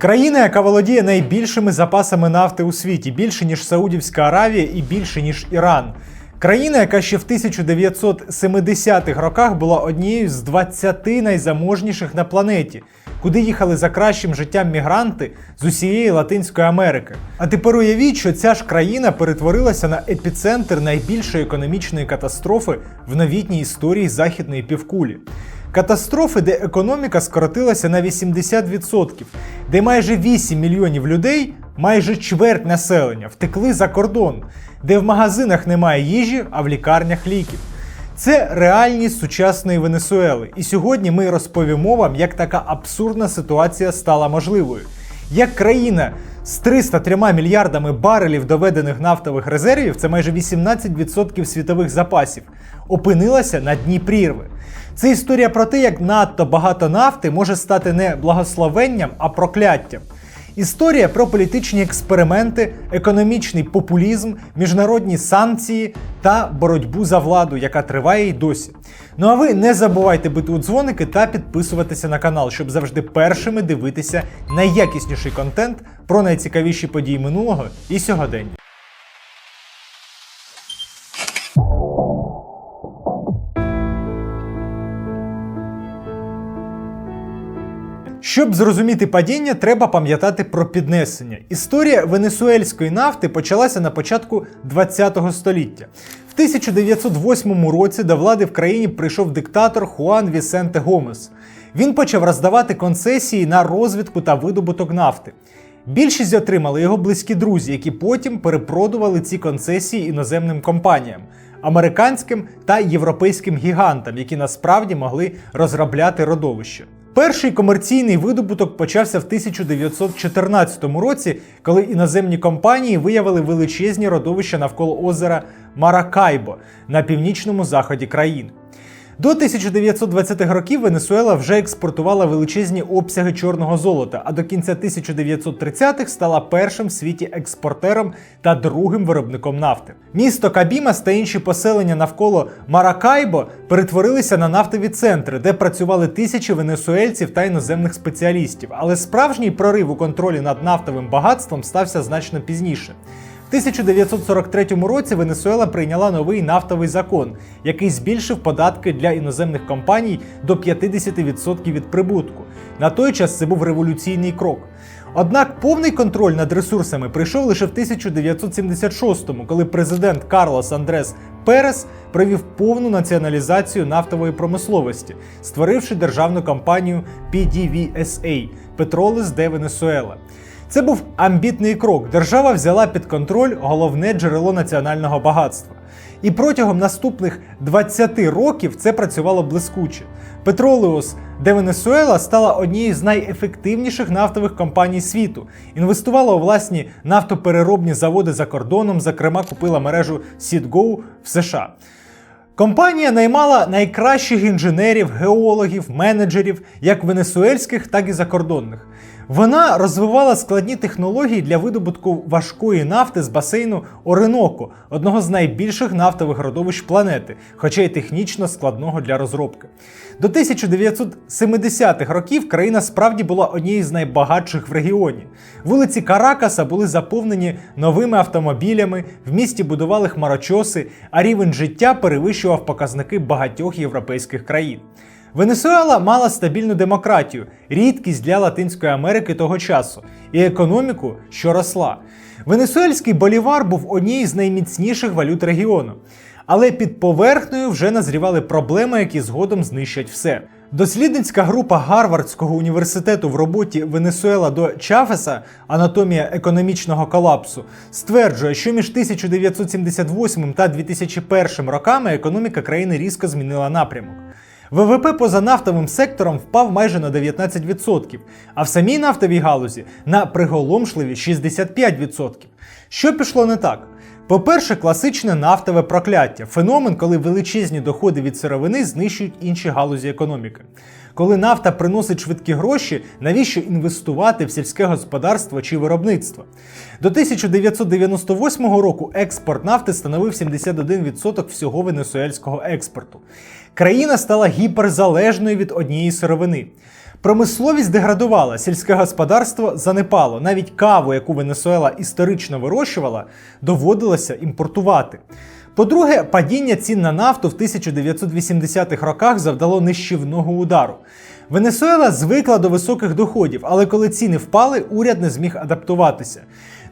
Країна, яка володіє найбільшими запасами нафти у світі, більше ніж Саудівська Аравія і більше ніж Іран. Країна, яка ще в 1970-х роках була однією з 20 найзаможніших на планеті, куди їхали за кращим життям мігранти з усієї Латинської Америки. А тепер уявіть, що ця ж країна перетворилася на епіцентр найбільшої економічної катастрофи в новітній історії західної півкулі. Катастрофи, де економіка скоротилася на 80%, де майже 8 мільйонів людей, майже чверть населення, втекли за кордон, де в магазинах немає їжі, а в лікарнях ліків. Це реальність сучасної Венесуели. І сьогодні ми розповімо вам, як така абсурдна ситуація стала можливою. Як країна з 303 мільярдами барелів доведених нафтових резервів, це майже 18% світових запасів, опинилася на дні прірви. Це історія про те, як надто багато нафти може стати не благословенням, а прокляттям. Історія про політичні експерименти, економічний популізм, міжнародні санкції та боротьбу за владу, яка триває й досі. Ну а ви не забувайте бити у дзвоники та підписуватися на канал, щоб завжди першими дивитися найякісніший контент про найцікавіші події минулого і сьогодення. Щоб зрозуміти падіння, треба пам'ятати про піднесення. Історія венесуельської нафти почалася на початку ХХ століття. В 1908 році до влади в країні прийшов диктатор Хуан Вісенте Гомес. Він почав роздавати концесії на розвідку та видобуток нафти. Більшість отримали його близькі друзі, які потім перепродували ці концесії іноземним компаніям, американським та європейським гігантам, які насправді могли розробляти родовище. Перший комерційний видобуток почався в 1914 році, коли іноземні компанії виявили величезні родовища навколо озера Маракайбо на північному заході країни. До 1920-х років Венесуела вже експортувала величезні обсяги чорного золота, а до кінця 1930-х стала першим в світі експортером та другим виробником нафти. Місто Кабімас та інші поселення навколо Маракайбо перетворилися на нафтові центри, де працювали тисячі венесуельців та іноземних спеціалістів. Але справжній прорив у контролі над нафтовим багатством стався значно пізніше. В 1943 році Венесуела прийняла новий нафтовий закон, який збільшив податки для іноземних компаній до 50% від прибутку. На той час це був революційний крок. Однак повний контроль над ресурсами прийшов лише в 1976-му, коли президент Карлос Андрес Перес провів повну націоналізацію нафтової промисловості, створивши державну компанію PDVSA Petroles de Venezuela. Це був амбітний крок. Держава взяла під контроль головне джерело національного багатства. І протягом наступних 20 років це працювало блискуче. Petroleus де Венесуела стала однією з найефективніших нафтових компаній світу, інвестувала у власні нафтопереробні заводи за кордоном, зокрема, купила мережу Сідгоу в США. Компанія наймала найкращих інженерів, геологів, менеджерів, як венесуельських, так і закордонних. Вона розвивала складні технології для видобутку важкої нафти з басейну Ореноко, одного з найбільших нафтових родовищ планети, хоча й технічно складного для розробки. До 1970-х років країна справді була однією з найбагатших в регіоні. Вулиці Каракаса були заповнені новими автомобілями, в місті будували хмарочоси, а рівень життя перевищував показники багатьох європейських країн. Венесуела мала стабільну демократію, рідкість для Латинської Америки того часу, і економіку, що росла. Венесуельський болівар був однією з найміцніших валют регіону. Але під поверхнею вже назрівали проблеми, які згодом знищать все. Дослідницька група Гарвардського університету в роботі Венесуела до Чафеса Анатомія економічного колапсу стверджує, що між 1978 та 2001 роками економіка країни різко змінила напрямок. ВВП поза нафтовим сектором впав майже на 19%, а в самій нафтовій галузі на приголомшливі 65%. Що пішло не так? По-перше, класичне нафтове прокляття феномен, коли величезні доходи від сировини знищують інші галузі економіки. Коли нафта приносить швидкі гроші, навіщо інвестувати в сільське господарство чи виробництво? До 1998 року експорт нафти становив 71% всього венесуельського експорту. Країна стала гіперзалежною від однієї сировини. Промисловість деградувала, сільське господарство занепало. Навіть каву, яку Венесуела історично вирощувала, доводилося імпортувати. По-друге, падіння цін на нафту в 1980-х роках завдало нищівного удару. Венесуела звикла до високих доходів, але коли ціни впали, уряд не зміг адаптуватися.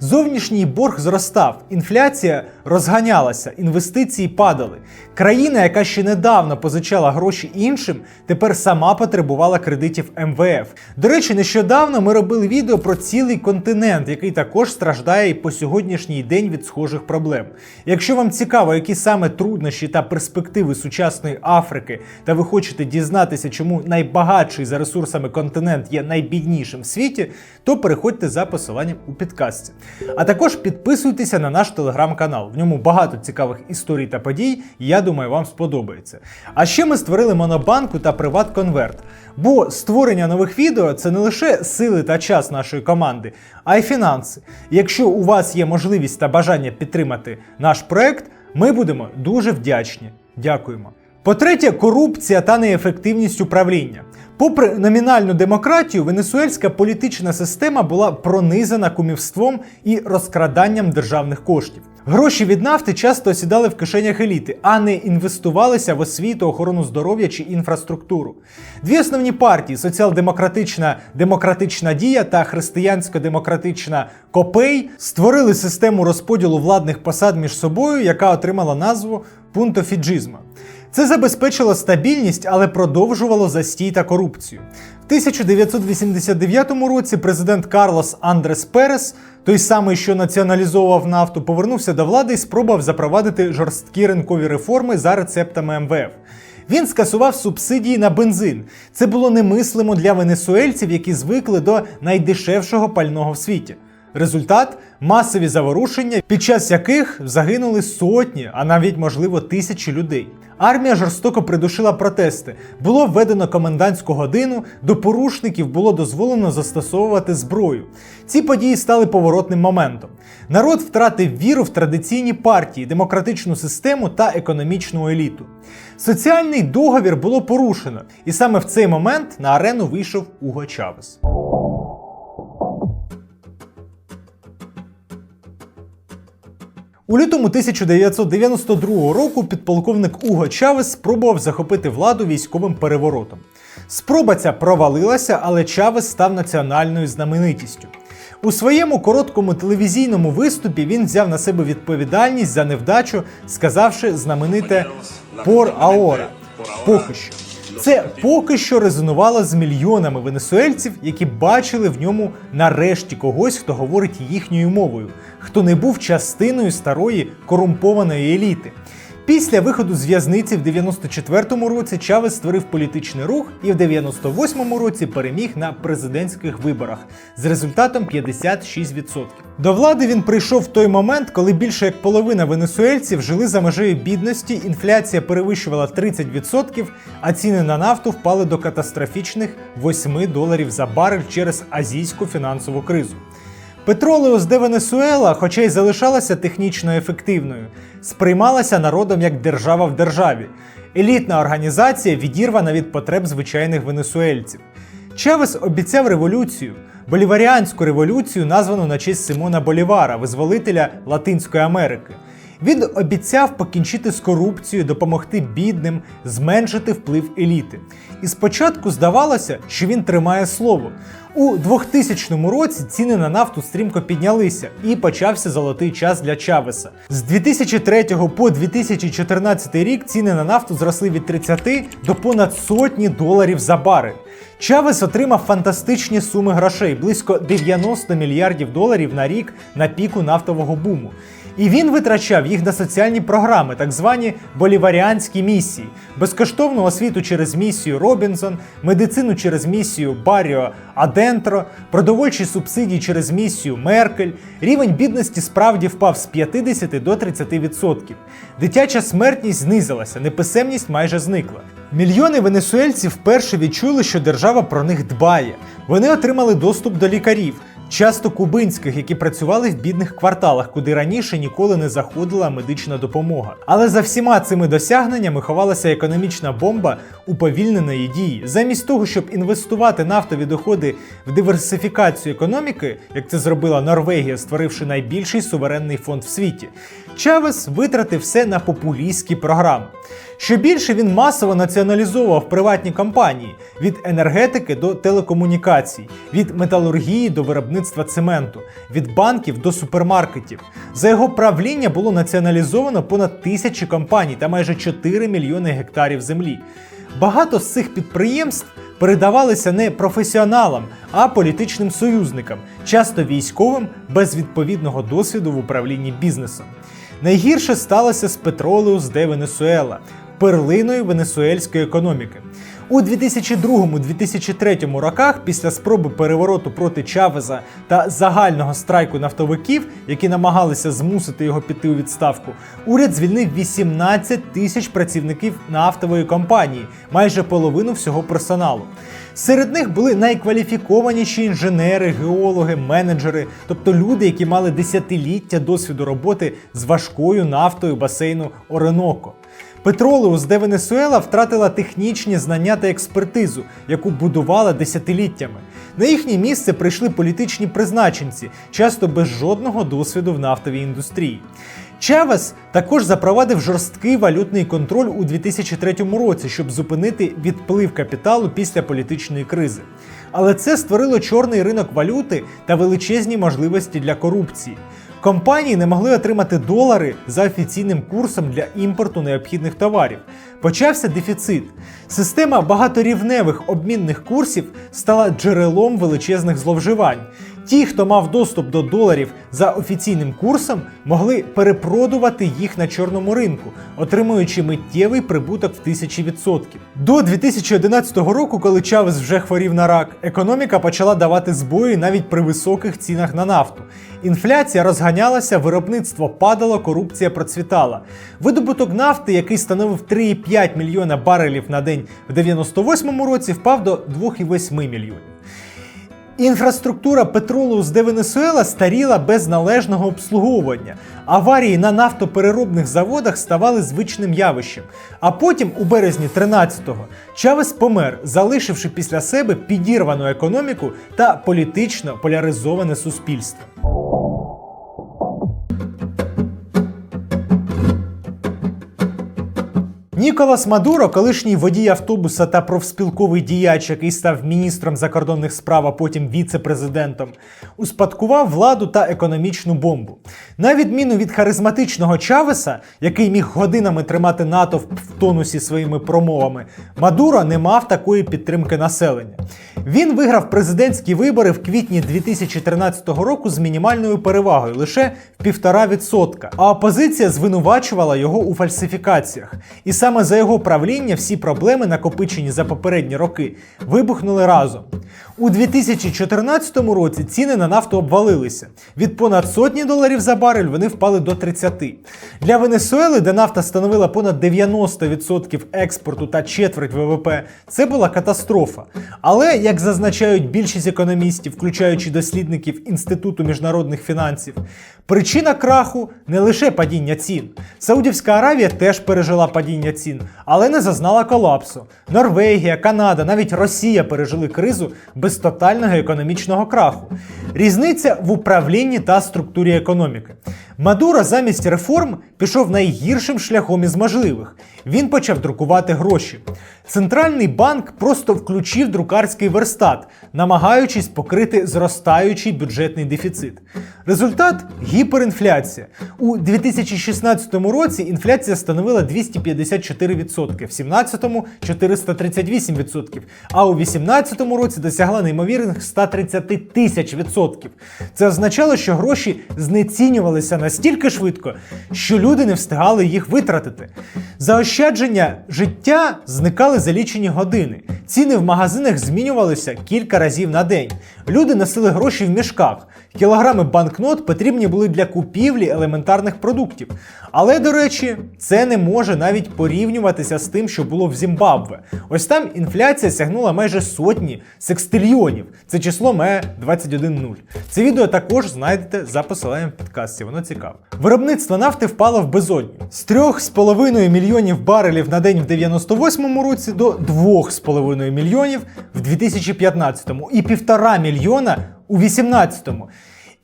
Зовнішній борг зростав, інфляція розганялася, інвестиції падали. Країна, яка ще недавно позичала гроші іншим, тепер сама потребувала кредитів МВФ. До речі, нещодавно ми робили відео про цілий континент, який також страждає і по сьогоднішній день від схожих проблем. Якщо вам цікаво, які саме труднощі та перспективи сучасної Африки, та ви хочете дізнатися, чому найбагатший за ресурсами континент є найбіднішим в світі, то переходьте за посиланням у підкасті. А також підписуйтеся на наш телеграм-канал. В ньому багато цікавих історій та подій. і Я думаю, вам сподобається. А ще ми створили монобанку та приват-конверт. Бо створення нових відео це не лише сили та час нашої команди, а й фінанси. Якщо у вас є можливість та бажання підтримати наш проект, ми будемо дуже вдячні. Дякуємо. По-третє, корупція та неефективність управління. Попри номінальну демократію, венесуельська політична система була пронизана кумівством і розкраданням державних коштів. Гроші від нафти часто осідали в кишенях еліти, а не інвестувалися в освіту, охорону здоров'я чи інфраструктуру. Дві основні партії соціал-демократична демократична дія та християнсько-демократична Копей створили систему розподілу владних посад між собою, яка отримала назву пунтофіджизма. Це забезпечило стабільність, але продовжувало застій та корупцію. В 1989 році президент Карлос Андрес Перес, той самий, що націоналізовував нафту, повернувся до влади і спробував запровадити жорсткі ринкові реформи за рецептами МВФ. Він скасував субсидії на бензин. Це було немислимо для венесуельців, які звикли до найдешевшого пального в світі. Результат масові заворушення, під час яких загинули сотні, а навіть, можливо, тисячі людей. Армія жорстоко придушила протести. Було введено комендантську годину, до порушників було дозволено застосовувати зброю. Ці події стали поворотним моментом. Народ втратив віру в традиційні партії, демократичну систему та економічну еліту. Соціальний договір було порушено, і саме в цей момент на арену вийшов Уго Чавес. У лютому 1992 року підполковник Уго Чавес спробував захопити владу військовим переворотом. Спроба ця провалилася, але Чавес став національною знаменитістю. У своєму короткому телевізійному виступі він взяв на себе відповідальність за невдачу, сказавши знамените «Пор аора» поки що. Це поки що резонувало з мільйонами венесуельців, які бачили в ньому нарешті когось, хто говорить їхньою мовою, хто не був частиною старої корумпованої еліти. Після виходу з в'язниці в 94-му році Чавес створив політичний рух і в 98-му році переміг на президентських виборах з результатом 56%. До влади він прийшов в той момент, коли більше як половина венесуельців жили за межею бідності, інфляція перевищувала 30%, а ціни на нафту впали до катастрофічних 8 доларів за барель через азійську фінансову кризу. Петролеус де Венесуела, хоча й залишалася технічно ефективною, сприймалася народом як держава в державі. Елітна організація відірвана від потреб звичайних венесуельців. Чавес обіцяв революцію, боліваріанську революцію, названу на честь Симона Болівара, визволителя Латинської Америки. Він обіцяв покінчити з корупцією, допомогти бідним, зменшити вплив еліти. І спочатку здавалося, що він тримає слово. У 2000 році ціни на нафту стрімко піднялися і почався золотий час для Чавеса. З 2003 по 2014 рік ціни на нафту зросли від 30 до понад сотні доларів за барель. Чавес отримав фантастичні суми грошей близько 90 мільярдів доларів на рік на піку нафтового буму. І він витрачав їх на соціальні програми, так звані боліваріанські місії, безкоштовну освіту через місію Робінсон, медицину через місію Баріо Адентро, продовольчі субсидії через місію Меркель. Рівень бідності справді впав з 50 до 30%. Дитяча смертність знизилася, неписемність майже зникла. Мільйони венесуельців вперше відчули, що держава про них дбає. Вони отримали доступ до лікарів. Часто кубинських, які працювали в бідних кварталах, куди раніше ніколи не заходила медична допомога. Але за всіма цими досягненнями ховалася економічна бомба уповільненої дії. Замість того, щоб інвестувати нафтові доходи в диверсифікацію економіки, як це зробила Норвегія, створивши найбільший суверенний фонд в світі, Чавес витратив все на популістські програми. Що більше він масово націоналізовував приватні компанії від енергетики до телекомунікацій, від металургії до виробництва цементу, від банків до супермаркетів. За його правління було націоналізовано понад тисячі компаній та майже 4 мільйони гектарів землі. Багато з цих підприємств передавалися не професіоналам, а політичним союзникам, часто військовим без відповідного досвіду в управлінні бізнесом. Найгірше сталося з Петролеус де Венесуела, перлиною венесуельської економіки. У 2002-2003 роках, після спроби перевороту проти Чавеза та загального страйку нафтовиків, які намагалися змусити його піти у відставку, уряд звільнив 18 тисяч працівників нафтової компанії, майже половину всього персоналу. Серед них були найкваліфікованіші інженери, геологи, менеджери, тобто люди, які мали десятиліття досвіду роботи з важкою нафтою басейну Ореноко. Петролеус де Венесуела втратила технічні знання та експертизу, яку будувала десятиліттями. На їхнє місце прийшли політичні призначенці, часто без жодного досвіду в нафтовій індустрії. Чавес також запровадив жорсткий валютний контроль у 2003 році, щоб зупинити відплив капіталу після політичної кризи. Але це створило чорний ринок валюти та величезні можливості для корупції. Компанії не могли отримати долари за офіційним курсом для імпорту необхідних товарів. Почався дефіцит. Система багаторівневих обмінних курсів стала джерелом величезних зловживань. Ті, хто мав доступ до доларів за офіційним курсом, могли перепродувати їх на чорному ринку, отримуючи миттєвий прибуток в тисячі відсотків. До 2011 року, коли Чавес вже хворів на рак, економіка почала давати збої навіть при високих цінах на нафту. Інфляція розганялася, виробництво падало, корупція процвітала. Видобуток нафти, який становив 3,5 мільйона барелів на день в 98-му році, впав до 2,8 мільйонів. Інфраструктура петролу з Венесуела старіла без належного обслуговування. Аварії на нафтопереробних заводах ставали звичним явищем. А потім, у березні 13-го, Чавес помер, залишивши після себе підірвану економіку та політично поляризоване суспільство. Ніколас Мадуро, колишній водій автобуса та профспілковий діяч, який став міністром закордонних справ, а потім віце-президентом, успадкував владу та економічну бомбу. На відміну від харизматичного Чавеса, який міг годинами тримати натовп в тонусі своїми промовами, Мадуро не мав такої підтримки населення. Він виграв президентські вибори в квітні 2013 року з мінімальною перевагою лише в півтора відсотка. А опозиція звинувачувала його у фальсифікаціях. І саме за його правління всі проблеми, накопичені за попередні роки, вибухнули разом. У 2014 році ціни на нафту обвалилися. Від понад сотні доларів за барель вони впали до 30. Для Венесуели, де нафта становила понад 90% експорту та четверть ВВП, це була катастрофа. Але, як зазначають більшість економістів, включаючи дослідників Інституту міжнародних фінансів, причина краху не лише падіння цін. Саудівська Аравія теж пережила падіння цін, але не зазнала колапсу. Норвегія, Канада, навіть Росія пережили кризу без тотального економічного краху. Різниця в управлінні та структурі економіки. Мадуро замість реформ пішов найгіршим шляхом із можливих. Він почав друкувати гроші. Центральний банк просто включив друкарський верстат, намагаючись покрити зростаючий бюджетний дефіцит. Результат гіперінфляція. У 2016 році інфляція становила 254%, в 2017 438%, а у 2018 році досягла неймовірних 130 тисяч відсотків. Це означало, що гроші знецінювалися на настільки швидко, що люди не встигали їх витратити. Заощадження життя зникали за лічені години. Ціни в магазинах змінювалися кілька разів на день. Люди носили гроші в мішках. Кілограми банкнот потрібні були для купівлі елементарних продуктів. Але, до речі, це не може навіть порівнюватися з тим, що було в Зімбабве. Ось там інфляція сягнула майже сотні секстильйонів. Це число має 21 Це відео також знайдете за посиланням в підкасті, воно цікаве. Виробництво нафти впало в безодню. З 3,5 мільйонів барелів на день в 98-му році до 2,5 мільйонів в 2015-му і 1,5 мільйона у 18-му.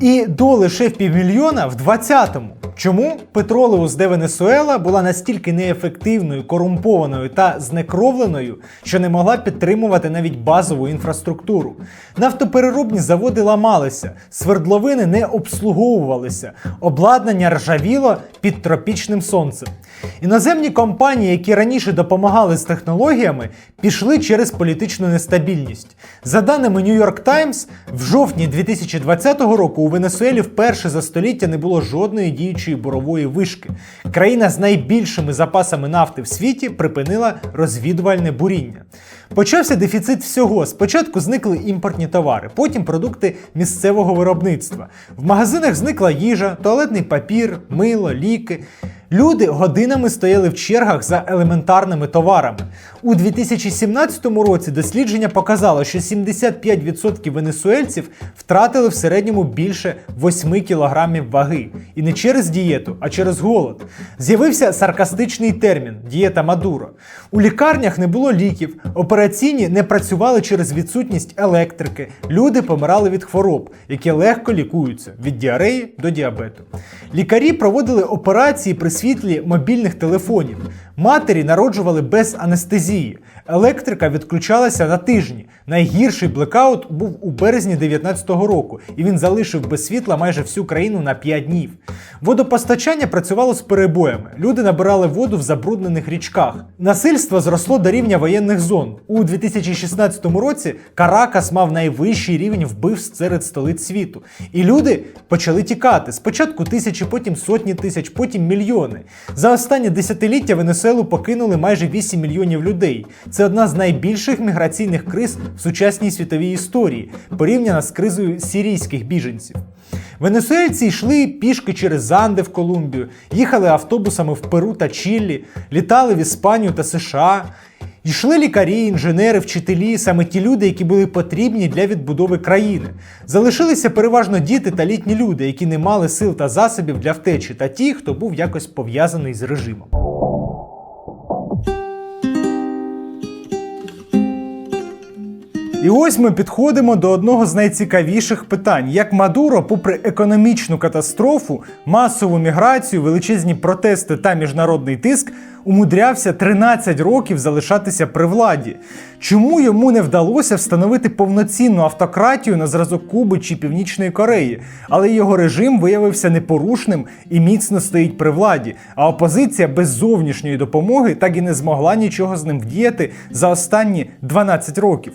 І до лише в півмільйона в 20-му. Чому Петролеус де Венесуела була настільки неефективною, корумпованою та знекровленою, що не могла підтримувати навіть базову інфраструктуру? Нафтопереробні заводи ламалися, свердловини не обслуговувалися, обладнання ржавіло під тропічним сонцем. Іноземні компанії, які раніше допомагали з технологіями, пішли через політичну нестабільність. За даними New York Times, в жовтні 2020 року у Венесуелі вперше за століття не було жодної діючої бурової вишки. Країна з найбільшими запасами нафти в світі припинила розвідувальне буріння. Почався дефіцит всього. Спочатку зникли імпортні товари, потім продукти місцевого виробництва. В магазинах зникла їжа, туалетний папір, мило, ліки. Люди годинами стояли в чергах за елементарними товарами. У 2017 році дослідження показало, що 75% венесуельців втратили в середньому більше 8 кілограмів ваги. І не через дієту, а через голод. З'явився саркастичний термін дієта Мадуро. У лікарнях не було ліків, операційні не працювали через відсутність електрики. Люди помирали від хвороб, які легко лікуються від діареї до діабету. Лікарі проводили операції при світлі мобільних телефонів. Матері народжували без анестезії. 地 Електрика відключалася на тижні. Найгірший блекаут був у березні 2019 року, і він залишив без світла майже всю країну на 5 днів. Водопостачання працювало з перебоями. Люди набирали воду в забруднених річках. Насильство зросло до рівня воєнних зон. У 2016 році Каракас мав найвищий рівень вбивств серед столиць світу. І люди почали тікати. Спочатку тисячі, потім сотні тисяч, потім мільйони. За останнє десятиліття Венесуелу покинули майже 8 мільйонів людей. Це одна з найбільших міграційних криз в сучасній світовій історії, порівняна з кризою сирійських біженців. Венесуельці йшли пішки через Анди в Колумбію, їхали автобусами в Перу та Чилі, літали в Іспанію та США. Йшли лікарі, інженери, вчителі, саме ті люди, які були потрібні для відбудови країни. Залишилися переважно діти та літні люди, які не мали сил та засобів для втечі, та ті, хто був якось пов'язаний з режимом. І ось ми підходимо до одного з найцікавіших питань: як Мадуро, попри економічну катастрофу, масову міграцію, величезні протести та міжнародний тиск, умудрявся 13 років залишатися при владі. Чому йому не вдалося встановити повноцінну автократію на зразок Куби чи Північної Кореї, але його режим виявився непорушним і міцно стоїть при владі, а опозиція без зовнішньої допомоги так і не змогла нічого з ним вдіяти за останні 12 років.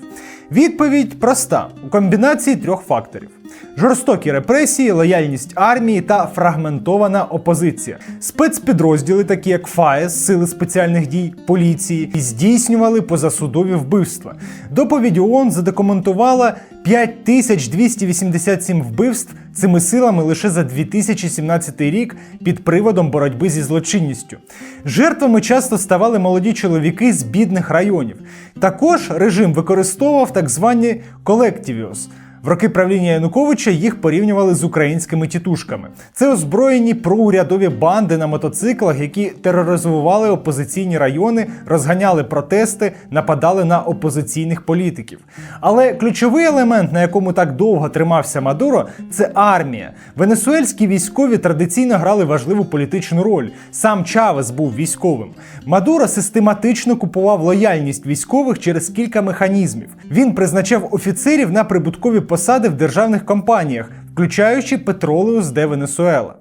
Відповідь проста. У комбінації трьох факторів: жорстокі репресії, лояльність армії та фрагментована опозиція. Спецпідрозділи, такі як ФАЕС, сили спеціальних дій поліції, здійснювали позасудові вбивства. Доповідь ООН задокументувала 5287 вбивств цими силами лише за 2017 рік під приводом боротьби зі злочинністю. Жертвами часто ставали молоді чоловіки з бідних районів. Також режим використовував так звані колективіос. В роки правління Януковича їх порівнювали з українськими тітушками. Це озброєні проурядові банди на мотоциклах, які тероризували опозиційні райони, розганяли протести, нападали на опозиційних політиків. Але ключовий елемент, на якому так довго тримався Мадуро, це армія. Венесуельські військові традиційно грали важливу політичну роль. Сам Чавес був військовим. Мадуро систематично купував лояльність військових через кілька механізмів. Він призначав офіцерів на прибуткові посади в державних компаніях, включаючи Петролеус де Венесуела.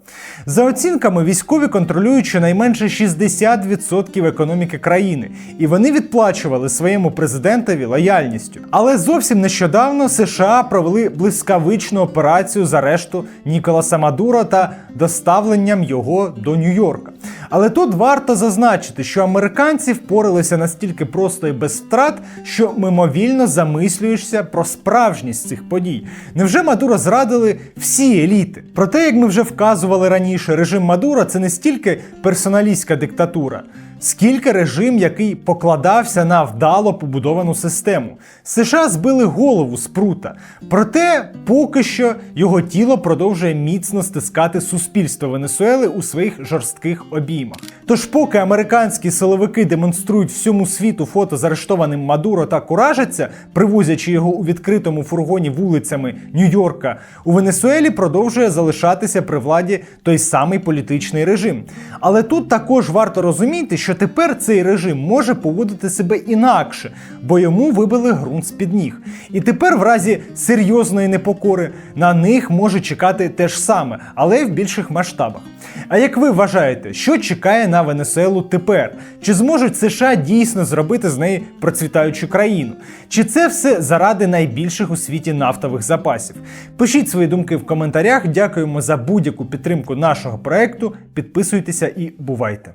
За оцінками, військові контролюють щонайменше 60% економіки країни, і вони відплачували своєму президентові лояльністю. Але зовсім нещодавно США провели блискавичну операцію з арешту Ніколаса Мадуро та доставленням його до Нью-Йорка. Але тут варто зазначити, що американці впоралися настільки просто і без втрат, що мимовільно замислюєшся про справжність цих подій. Невже Мадуро зрадили всі еліти? Проте, як ми вже вказували раніше, режим Мадура це не стільки персоналістська диктатура. Скільки режим, який покладався на вдало побудовану систему. США збили голову з прута. Проте поки що його тіло продовжує міцно стискати суспільство Венесуели у своїх жорстких обіймах. Тож, поки американські силовики демонструють всьому світу фото з арештованим Мадуро та куражаться, привозячи його у відкритому фургоні вулицями Нью-Йорка, у Венесуелі продовжує залишатися при владі той самий політичний режим. Але тут також варто розуміти, що тепер цей режим може поводити себе інакше, бо йому вибили ґрунт з-під ніг. І тепер, в разі серйозної непокори, на них може чекати те ж саме, але в більших масштабах. А як ви вважаєте, що чекає на Венесуелу тепер? Чи зможуть США дійсно зробити з неї процвітаючу країну? Чи це все заради найбільших у світі нафтових запасів? Пишіть свої думки в коментарях. Дякуємо за будь-яку підтримку нашого проекту. Підписуйтеся і бувайте!